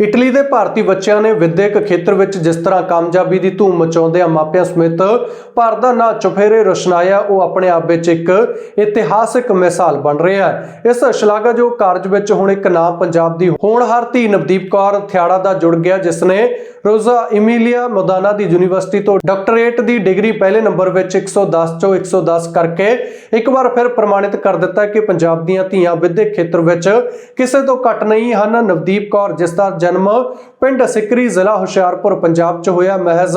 Italy ਦੇ ਭਾਰਤੀ ਬੱਚਿਆਂ ਨੇ ਵਿਦਿਅਕ ਖੇਤਰ ਵਿੱਚ ਜਿਸ ਤਰ੍ਹਾਂ ਕਾਮਯਾਬੀ ਦੀ ਧੂਮ ਮਚਾਉਂਦੇ ਆ ਮਾਪਿਆਂ ਸਮੇਤ ਭਾਰਤ ਦਾ ਨਾਂ ਚੁਫੇਰੇ ਰੁਸ਼ਨਾਇਆ, ਉਹ ਆਪਣੇ ਆਪ ਵਿੱਚ ਇੱਕ ਇਤਿਹਾਸਕ ਮਿਸਾਲ ਬਣ ਰਿਹਾ ਹੈ। ਇਸ ਸ਼ਲਾਘਾਯੋਗ ਕਾਰਜ ਵਿੱਚ ਹੁਣ ਇੱਕ ਨਾਂ ਪੰਜਾਬ ਦੀ ਹੋਣਹਾਰ ਧੀ ਨਵਦੀਪ ਕੌਰ ਥਿਆੜਾ ਦਾ ਜੁੜ ਗਿਆ, ਜਿਸ ਨੇ ਰੋਜ਼ਾ ਇਮੀਲੀਆ ਮੋਦਾਨਾ ਦੀ ਯੂਨੀਵਰਸਿਟੀ ਤੋਂ ਡਾਕਟਰੇਟ ਦੀ ਡਿਗਰੀ ਪਹਿਲੇ ਨੰਬਰ ਵਿੱਚ 110 ਚੋਂ 110 ਕਰਕੇ ਇੱਕ ਵਾਰ ਫਿਰ ਪ੍ਰਮਾਣਿਤ ਕਰ ਦਿੱਤਾ ਕਿ ਪੰਜਾਬ ਦੀਆਂ ਧੀਆਂ ਵਿਦਿਅਕ ਖੇਤਰ ਵਿੱਚ ਕਿਸੇ ਤੋਂ ਘੱਟ ਨਹੀਂ ਹਨ। ਨਵਦੀਪ ਕੌਰ ਜਿਸ ਦਾ ਜਨਮ। ਪਿੰਡ ਸਿਕਰੀ ਜ਼ਿਲ੍ਹਾ ਹੁਸ਼ਿਆਰਪੁਰ, ਪੰਜਾਬ 'ਚ ਹੋਇਆ ਮਹਿਜ਼।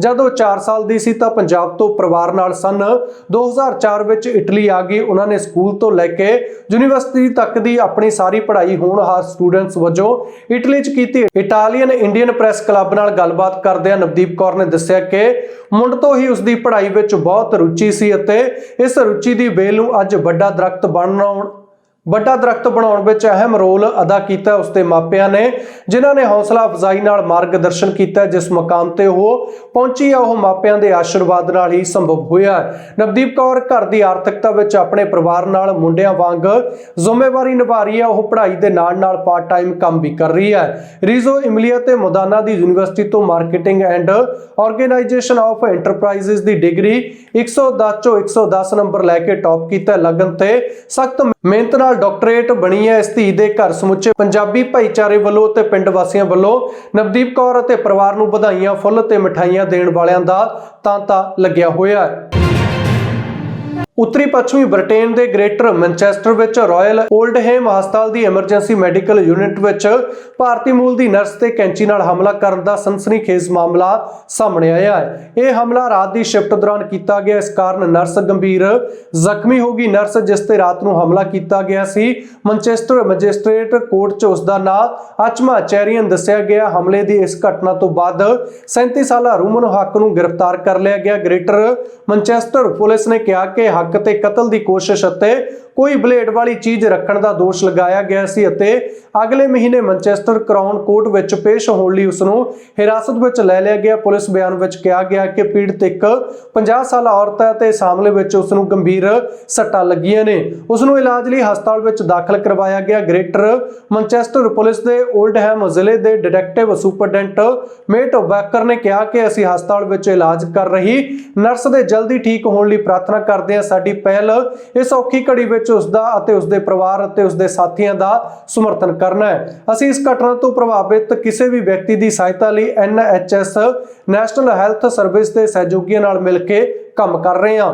ਜਦੋਂ 4 ਸਾਲ ਦੀ ਸੀ ਤਾਂ ਪੰਜਾਬ ਤੋਂ ਪਰਿਵਾਰ ਨਾਲ ਸਨ। 2004 ਵਿੱਚ ਇਟਲੀ ਆ ਗਈ। ਉਹਨਾਂ ਨੇ ਸਕੂਲ ਤੋਂ ਲੈ ਕੇ ਯੂਨੀਵਰਸਿਟੀ ਤੱਕ ਦੀ ਆਪਣੀ ਸਾਰੀ ਪੜ੍ਹਾਈ ਹੋਣਹਾਰ ਸਟੂਡੈਂਟਸ ਵਜੋਂ ਇਟਲੀ 'ਚ ਕੀਤੀ। ਇਟਾਲੀਅਨ ਇੰਡੀਅਨ ਪ੍ਰੈਸ ਕਲੱਬ ਨਾਲ ਗੱਲਬਾਤ ਕਰਦਿਆਂ ਨਵਦੀਪ ਕੌਰ ਨੇ ਦੱਸਿਆ ਕਿ ਮੁੰਡ ਤੋਂ ਹੀ ਉਸ ਦੀ ਪੜ੍ਹਾਈ ਵਿੱਚ ਬਹੁਤ ਰੁਚੀ ਸੀ ਅਤੇ ਇਸ ਰੁਚੀ ਦੀ ਵੇਲ ਨੂੰ ਅੱਜ ਵੱਡਾ ਦਰਖਤ ਬਣਾਉਣ ਵੱਡਾ ਦਰਖਤ ਬਣਾਉਣ ਵਿੱਚ ਅਹਿਮ ਰੋਲ ਅਦਾ ਕੀਤਾ ਉਸਦੇ ਮਾਪਿਆਂ ਨੇ, ਜਿਨ੍ਹਾਂ ਨੇ ਹੌਸਲਾ ਅਫਜ਼ਾਈ ਨਾਲ ਮਾਰਗਦਰਸ਼ਨ ਕੀਤਾ, ਜਿਸ ਮੁਕਾਮ ਤੇ ਉਹ ਪਹੁੰਚੀ ਆ, ਉਹ ਮਾਪਿਆਂ ਦੇ ਆਸ਼ੀਰਵਾਦ ਨਾਲ ਹੀ ਸੰਭਵ ਹੋਇਆ। ਨਵਦੀਪ ਕੌਰ ਘਰ ਦੀ ਆਰਥਿਕਤਾ ਵਿੱਚ ਆਪਣੇ ਪਰਿਵਾਰ ਨਾਲ ਮੁੰਡਿਆਂ ਵਾਂਗ ਜ਼ਿੰਮੇਵਾਰੀ ਨਿਭਾ ਰਹੀ ਹੈ ਉਹ ਪੜ੍ਹਾਈ ਦੇ ਨਾਲ ਨਾਲ ਪਾਰਟ ਟਾਈਮ ਕੰਮ ਵੀ ਕਰ ਰਹੀ ਹੈ ਰੀਜ਼ੋ ਇਮਲੀਆ ਤੇ ਮੋਦਾਨਾ ਦੀ ਯੂਨੀਵਰਸਿਟੀ ਤੋਂ marketing and organisation of enterprises the degree 110 ਚੋਂ 110 ਨੰਬਰ ਲੈ ਕੇ ਟੌਪ ਕੀਤਾ। ਲਗਨ ਤੇ ਸਖਤ ਮਿਹਨਤ ਨਾਲ ਡਾਕਟਰੇਟ ਬਣੀ ਹੈ ਇਸ ਧੀ ਦੇ ਘਰ ਸਮੁੱਚੇ ਪੰਜਾਬੀ ਭਾਈਚਾਰੇ ਵੱਲੋਂ ਤੇ ਪਿੰਡ ਵਾਸੀਆਂ ਵੱਲੋਂ ਨਵਦੀਪ ਕੌਰ ਅਤੇ ਪਰਿਵਾਰ ਨੂੰ ਵਧਾਈਆਂ, ਫੁੱਲ ਤੇ ਮਠਾਈਆਂ ਦੇਣ ਵਾਲਿਆਂ ਦਾ ਤਾਂਤਾ ਲੱਗਿਆ ਹੋਇਆ ਹੈ। ਉੱਤਰੀ ਪੱਛਮੀ ਬ੍ਰਿਟੇਨ ਦੇ ਗ੍ਰੇਟਰ ਮੈਨਚੈਸਟਰ ਵਿੱਚ ਰਾਇਲ ਓਲਡਹੇਮ ਹਸਪਤਾਲ ਦੀ ਐਮਰਜੈਂਸੀ ਮੈਡੀਕਲ ਯੂਨਿਟ ਵਿੱਚ ਭਾਰਤੀ ਮੂਲ ਦੀ ਨਰਸ ਤੇ ਕੈਂਚੀ ਨਾਲ ਹਮਲਾ ਕਰਨ ਦਾ ਸਨਸਨੀਖੇਜ਼ ਮਾਮਲਾ ਸਾਹਮਣੇ ਆਇਆ ਹੈ। ਇਹ ਹਮਲਾ ਰਾਤ ਦੀ ਸ਼ਿਫਟ ਦੌਰਾਨ ਕੀਤਾ ਗਿਆ। ਇਸ ਕਾਰਨ ਨਰਸ ਗੰਭੀਰ ਜ਼ਖਮੀ ਹੋ ਗਈ। ਨਰਸ ਜਿਸ ਤੇ ਰਾਤ ਨੂੰ ਹਮਲਾ ਕੀਤਾ ਗਿਆ ਸੀ, ਮੈਨਚੈਸਟਰ ਮੈਜਿਸਟ੍ਰੇਟ ਕੋਰਟ 'ਚ ਉਸ ਦਾ ਨਾਂ ਅਚਮਾ ਚੈਰੀਅਨ ਦੱਸਿਆ ਗਿਆ। ਹਮਲੇ ਦੀ ਇਸ ਘਟਨਾ ਤੋਂ ਬਾਅਦ 37 ਸਾਲਾ ਰੂਮਨ ਹੱਕ ਨੂੰ ਗ੍ਰਿਫਤਾਰ ਕਰ ਲਿਆ ਗਿਆ। ਗ੍ਰੇਟਰ ਮੈਨਚੈਸਟਰ ਪੁਲਿਸ ਨੇ ਕਿਹਾ ਕਿ ਹੱਕ ਤੇ ਕਤਲ ਦੀ ਕੋਸ਼ਿਸ਼ ਅਤੇ ਕੋਈ ਬਲੇਡ ਵਾਲੀ ਚੀਜ਼ ਰੱਖਣ ਦਾ ਦੋਸ਼ ਲਗਾਇਆ ਗਿਆ ਸੀ ਅਤੇ ਅਗਲੇ ਮਹੀਨੇ ਮੈਨਚੈਸਟਰ ਕਰਾਊਨ ਕੋਰਟ ਵਿੱਚ ਪੇਸ਼ ਹੋਣ ਲਈ ਉਸ ਨੂੰ ਹਿਰਾਸਤ ਵਿੱਚ ਲੈ ਲਿਆ ਗਿਆ। ਪੁਲਿਸ ਬਿਆਨ ਵਿੱਚ ਕਿਹਾ ਗਿਆ ਕਿ ਪੀੜਤ ਇੱਕ 50 ਸਾਲਾ ਔਰਤ ਹੈ ਤੇ ਇਸ ਮਾਮਲੇ ਵਿੱਚ ਉਸ ਨੂੰ ਗੰਭੀਰ ਸੱਟਾਂ ਲੱਗੀਆਂ ਨੇ। ਉਸ ਨੂੰ ਇਲਾਜ ਲਈ ਹਸਪਤਾਲ ਵਿੱਚ ਦਾਖਲ ਕਰਵਾਇਆ ਗਿਆ। ਗ੍ਰੇਟਰ ਮੈਨਚੈਸਟਰ ਪੁਲਿਸ ਦੇ ਓਲਡਹੈਮ ਜ਼ਿਲ੍ਹੇ ਦੇ ਡਿਟੈਕਟਿਵ ਸੁਪਰਡੈਂਟ ਮੇਟ ਵੈਕਰ ਨੇ ਕਿਹਾ ਕਿ ਅਸੀਂ ਹਸਪਤਾਲ ਵਿੱਚ ਇਲਾਜ ਕਰ ਰਹੀ। ਨਰਸ ਦੇ ਜਲਦੀ ਠੀਕ ਹੋਣ ਲਈ ਪ੍ਰਾਰਥਨਾ ਕਰਦੇ ਹਾਂ। ਸਾਡੀ ਪਹਿਲ ਇਸ ਔਖੀ ਘੜੀ ਵਿੱਚ ਵਿੱਚ ਉਸ ਦਾ ਅਤੇ ਉਸ ਦੇ ਪਰਿਵਾਰ ਅਤੇ ਉਸ ਦੇ ਸਾਥੀਆਂ ਦਾ ਸਮਰਥਨ ਕਰਨਾ ਹੈ। ਅਸੀਂ ਇਸ ਘਟਨਾ ਤੋਂ ਪ੍ਰਭਾਵਿਤ ਕਿਸੇ ਵੀ ਵਿਅਕਤੀ ਦੀ ਸਹਾਇਤਾ ਲਈ ਐਨਐਚਐਸ ਨੈਸ਼ਨਲ ਹੈਲਥ ਸਰਵਿਸ ਦੇ ਸਹਿਯੋਗੀਆਂ ਨਾਲ ਮਿਲ ਕੇ ਕੰਮ ਕਰ ਰਹੇ ਹਾਂ।